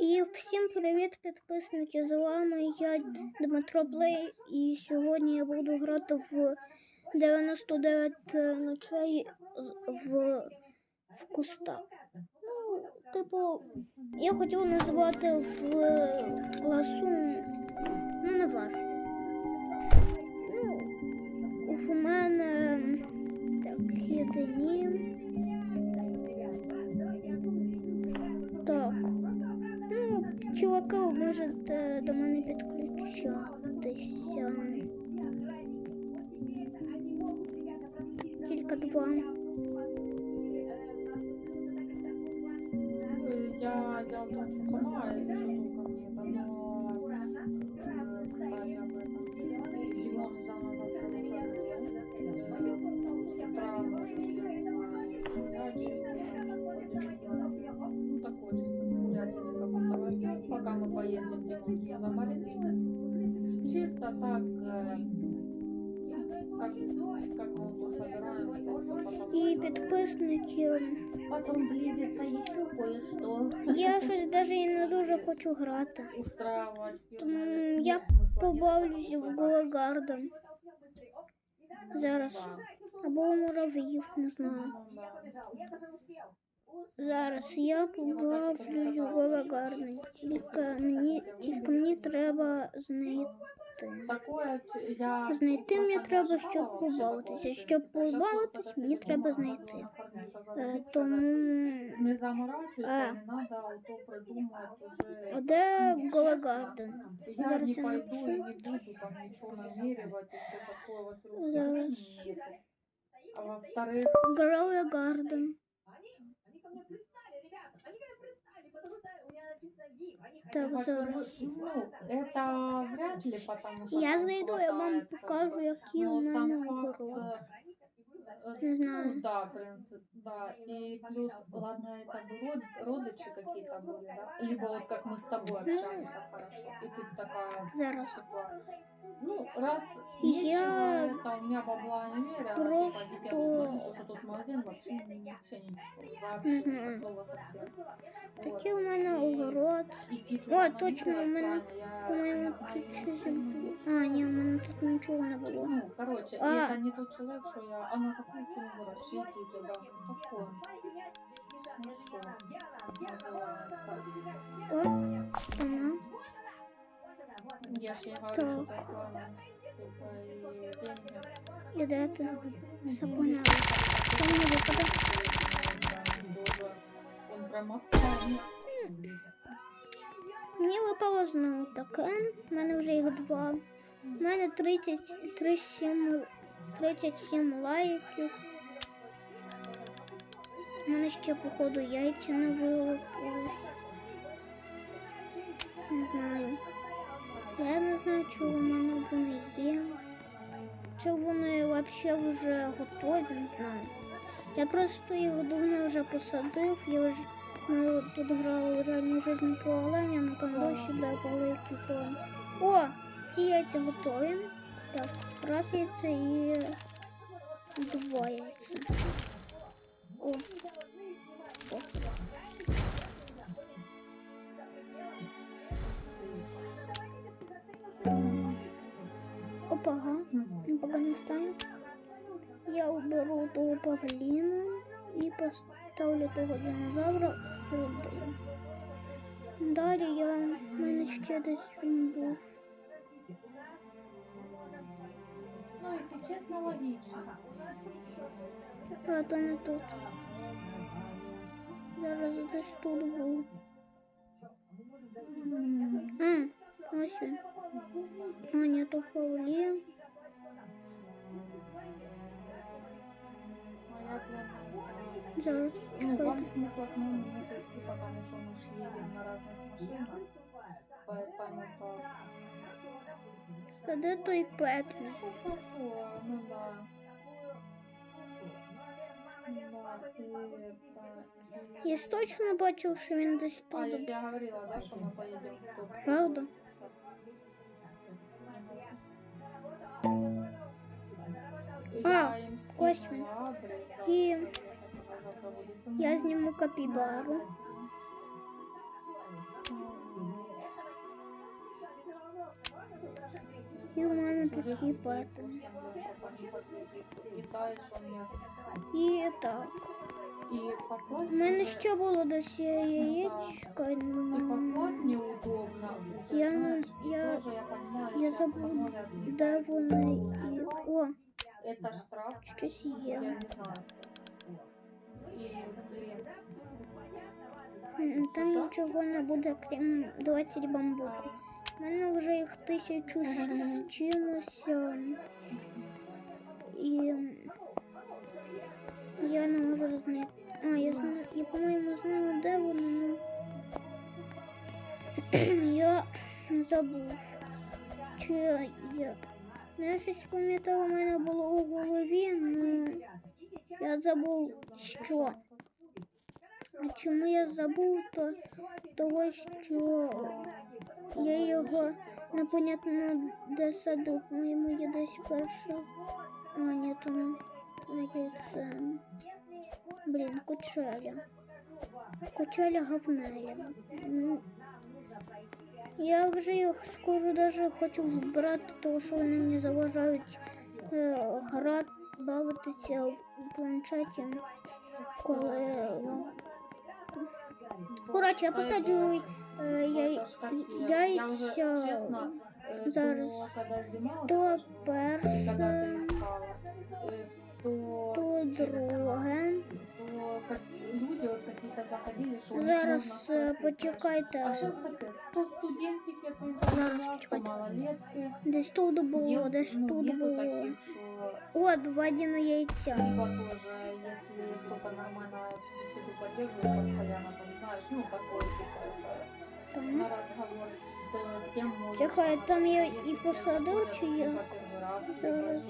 І всім привіт, підписники! З вами я Дмитро Плей, і сьогодні я буду грати в 99 ночей в, в куста. Ну, типу, я хотів назвати в класу, ну не важко. Логика 2. Я, я думаю, что сама это штука мне дано. Э, Кстати, об этом. Димон взял назад Ну, такое чисто ну, гулять, как будто возьмем, пока мы поездим, Димон все замаринует. Чисто так э, І підписники. Потом близится еще кое-что. Я щось навіть і не дуже хочу грати. Тому я. Побавлюся в Гологарден. Зараз. Або у мурав'їв, не знаю. Ну. Зараз я побавлюсь в Гологарден. Тільки мені, тільки мені треба знайти. Такое ч- я Знайти мені просто треба, не щоб ожидала вообще побавитися. такого, в Щоб принципе. Щас вот побавитись, это мені сидит треба дома, знайти. моя парниха Е, забудется, Тому Не заморачивайся, А. не надо то придумать уже. де Чесно, Гологарден? Я Зараз не я пойду напишу. и не буду там ничего намеревать и все такое. Во-первых, Зараз. времени нету. А во-вторых, Гологарден. Так, зараз. ну, это вряд ли, потому что Я зайду, я вам покажу, які в мене э, Не знаю. Ну, да, в принципе, да. И плюс, ладно, это род, родичи какие-то были, да? Либо вот как мы с тобой общаемся хорошо. И тут такая Зараз. ситуация. Ну, раз Я нечего, это у меня бабла немерено, просто- типа детей тут возить, потому что тут магазин вообще, ни- вообще ничего. Вообще Не знаю. такого совсем. Такий Вот. у мене И огород. идти О, туда точно, у намеревать, мене, правильно, я по-моєму, не знаю, тут не щось очень було. много. А, ні, у мене тут нічого не було. Ну, короче, А. и это не тот человек, что я, а на какую сумму рассчитываете, да, ну, такое. Ну что, называется. О, вона. Я ж не говорю, Так. что это славность, это и деньги. І де ти? Сапона. деньги, Там не випаде. Мені випало знову таке. У мене вже їх два. У мене 30, 37, 37 лайків. У мене ще, походу, яйця не вилупились. Не знаю. Знаю, чи воно вони є. Чи вони взагалі вже готові, не знаю. Я просто його давно вже посадив. Я вже ми тут грали реальну жизнь по оленям, ну там дощі іде великий то. О! Яйця готові. Так, раз яйця і того динозавра сюди. Далі я в мене ще десь він був. Ну, если честно, логично. А то не тут. Зараз десь тут був. А, ось він. А, ні, то павлін. сейчас... Ну, вам смысла Я ж точно бачив, що він десь тут. А я тебе говорила, да, що ми поїдемо тут. Правда? А, Косьмин. И Я зніму капібару. І у мене такі пети. І так. У мене ще було десь яєчко. Я, я, я, я забув, де вони. І, о, щось є. Там нічого не буде, крім 20 бамбуків. У мене вже їх тисячу з чимось. І я не можу знайти. А, я знаю, я по-моєму знаю, де вони. ну, Я забув. Чи я. Ну, Я щось пам'ятаю, у мене було у голові, я забув, що. А чому я забув, то того, що я його непонятно де садив. Моєму є десь перше. А, ні, то не здається. Блін, кучеля. Кучеля говнеля. Ну, Я вже їх скоро даже хочу вбрати, тому що вони мені заважають е, грати, бавитися в планшеті, коли. Коротше, я посаджу е, я, это ж как я, я уже, яйця честно, э, зараз. до, когда зима, то вот, когда перше, ты искала, э, то, то через- друге. как люди вот какие-то заходили, них Зараз е, почекайте. А сейчас таке, то студентики Зараз, поизгоняют, то малолетки. Десь тут було, Нет, десь ну, тут було. таких, что О, два яйця. либо тоже, если кто-то нормально себя поддерживает постоянно, там, знаешь, ну, такой, типа, на можешь. Чекай, там я і посадив, чи я? Зараз,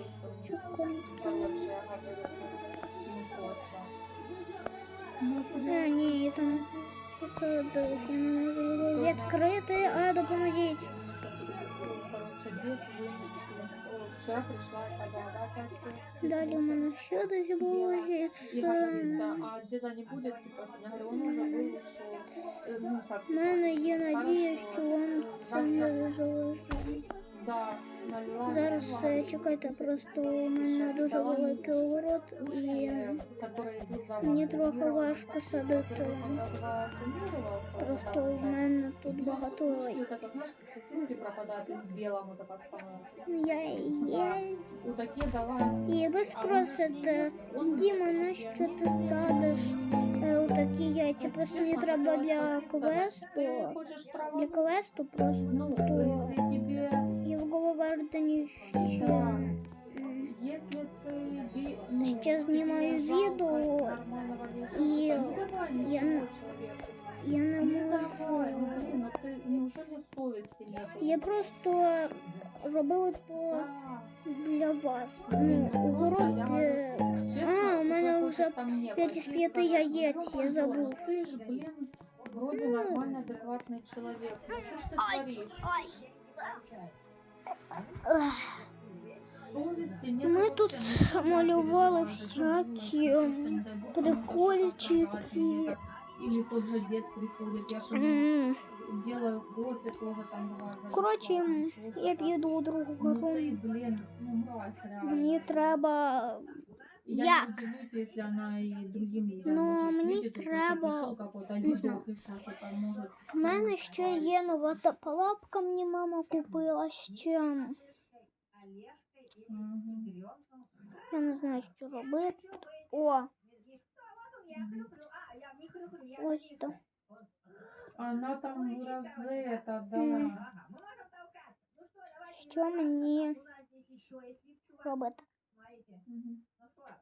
либо А, ні, я там посадив. Я не можу його відкрити, а допоможіть. Короче, дед вынести. О, Вчера пришла эта баба опять. Далі у мене ще десь було И говорит, яйце. да, а деда не будет, типа, я говорю, он уже был, ушел. Э, мусор. У мене є надія, Хорошо. що вам це не залежить. Да, налила. Зараз налила, е, говорит, чекайте, «Если просто у ты мене пишешь, дуже дала мне великий огород і э, которые идут за мені вами. трохи Мира, важко как садити. когда вакуумировался, Просто когда в мене тут Плюс багато ушки, яиць. вот это, знаешь, как сосиски пропадают, их белому так становится. Я є. У такие дала. І ви спросите, Діма, на що ти садиш е, у такі яйця? Просто мені треба для квесту. Ты хочешь траву? Для квесту просто Ну, если тебе, я в Говогардені ще. м, если ты би- ну, Ще знімаю тебе жалко відео, нормального лежака, і не давай я ничего не- человеку. Я не Не давай, ну можу. блин, ну ты неужели совести нет? Я просто робила то Да. для вас. Блин, Ну, ну просто огород. я е, говорю, честно, А, у мене уже вже хочется мне п'ять із пойти п'яти сказать, яєць, ну, я Антон, забув. ну Ты ж, блин, вроде Ну. нормальный, адекватный человек. Ну что ж ты творишь? Ми тут малювали всякі прикольчики. Или тот же дед приходит, я что mm. делаю кофе, тоже там бывает. еще я піду у другу Ну ты, блин, ну мразь реально. Мені треба. Я Як? не удивлюсь, если она и другим людям Ну, мені что треба- что-то. У мене ще є нова та палапка, мені мама купила ще. Мгм. Я не знаю, що робити. О, ось то. Она там розета, да. Що мені робити? Мгм. Ну что,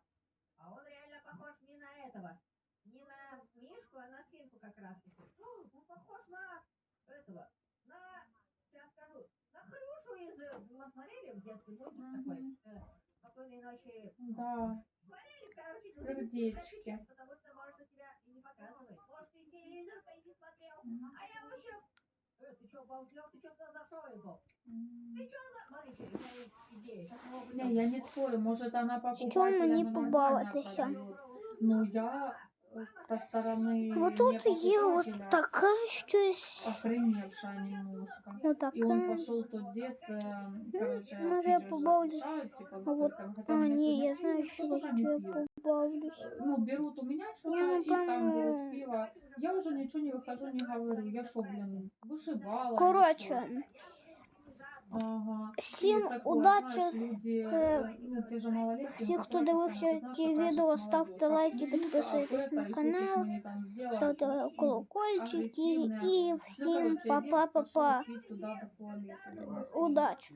а он реально похож не на этого, не на Мишку, а на свинку как раз таки. О, Он похож на этого, на, сейчас скажу, на Хрюшу из, мы смотрели в детстве мультик такой, Мгм. э, спокойной ночи. Да. Смотрели, короче, ну, Сердечки. потому что, может, у тебя и не показывает. Может, ты телевизор-то и не смотрел. Мгм. А я вообще, э, ты что, болтел, ты что нашел его? М. Ты что, смотрите, у меня есть идея, сейчас мы оба Не, я не спорю, может она покупает. Що мені побавитися? Ну я э, со стороны Вот тут не є от покупателя таке щось. охреневшая немножко. Ну так. И он пошел тот дед, э, короче, ну, я побавлюсь. типа, А вот- А, сегодня я знаю, пока що не я побавлюсь. Ну, берут у меня что-то, Я и там берут пиво. Я уже ничего не выхожу, не говорю. Я шо, блин, вышибала. Коротше, что? Ага. всім удачі. люди, Е, ну, Всі, ну, хто дивився ці відео, ставте лайки, підписуйтесь на канал, ставте ну, колокольчики і Ну, всім па-па-па-па. до туалета. Удачі!